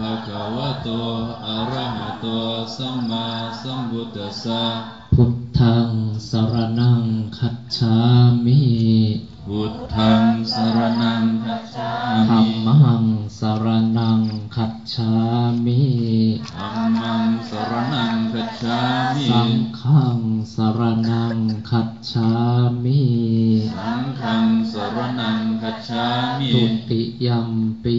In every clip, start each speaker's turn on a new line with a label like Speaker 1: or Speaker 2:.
Speaker 1: ภะคะวะโต อะระหะโต สัมมาสัมพุทธัสสะ
Speaker 2: พุทธังสรณังคัจฉามิ
Speaker 1: พุทธังสรณังคัจฉา
Speaker 2: ธัม
Speaker 1: มิ
Speaker 2: มังสรณังคัจฉามิ
Speaker 1: ธัมมังสรณังคัจฉามิ
Speaker 2: สังฆังสรณังคัจฉามิ
Speaker 1: สังฆังสรณังคัจฉามิ
Speaker 2: ตุติยัมปี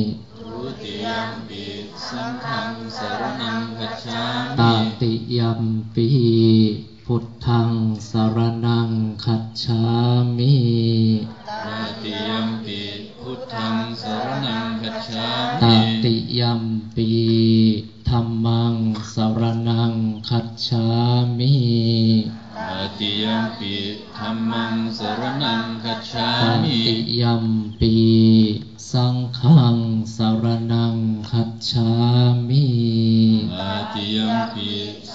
Speaker 1: ุ ติยัมปิสังฆังสรณังคัจฉา
Speaker 2: ต
Speaker 1: มิ
Speaker 2: ติยัมปีพุทธังสรณังคัจฉามิ
Speaker 1: ตติยัมปิพุทธังสรณังคัจฉา
Speaker 2: ต
Speaker 1: มิ
Speaker 2: ติยัมปีธัมมังสรณังคัจฉามิ
Speaker 1: ตติยัมปิธัมมังสรณังคัจฉา
Speaker 2: ต
Speaker 1: มิ
Speaker 2: ติยัมปี
Speaker 1: ติยัมปิ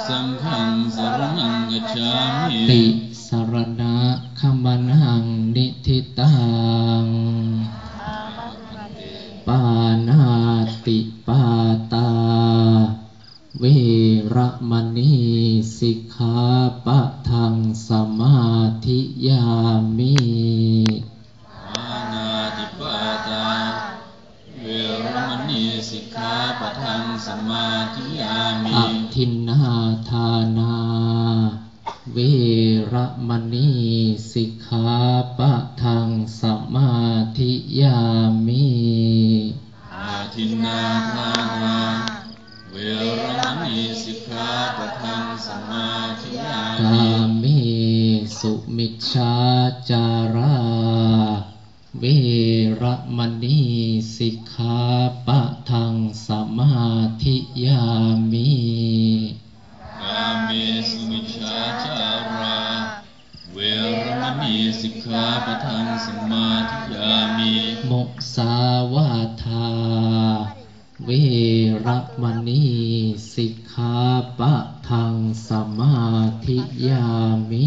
Speaker 1: สังฆังสรนังกัจฉามิ
Speaker 2: ติสรณะขมันหังนิทิตังปานาติปาตา เวระมณีสิก ทังสมาธิยามิ
Speaker 1: อทิ
Speaker 2: นนาทานา เวระมณีสิกขาปะทังสมาธิยามิ
Speaker 1: อาทินนาทานาเวรมณีสิกขาปะทังสมาธิยากามิ
Speaker 2: เมสุมิชฌาจาราเวระมณีสิกขาปะ
Speaker 1: ชฌาจารา เวรมณีสิกขาปะทังสมาธิยามิ
Speaker 2: มุสาวาทา เวระมณีสิกขาปะทังสมาธิยามิ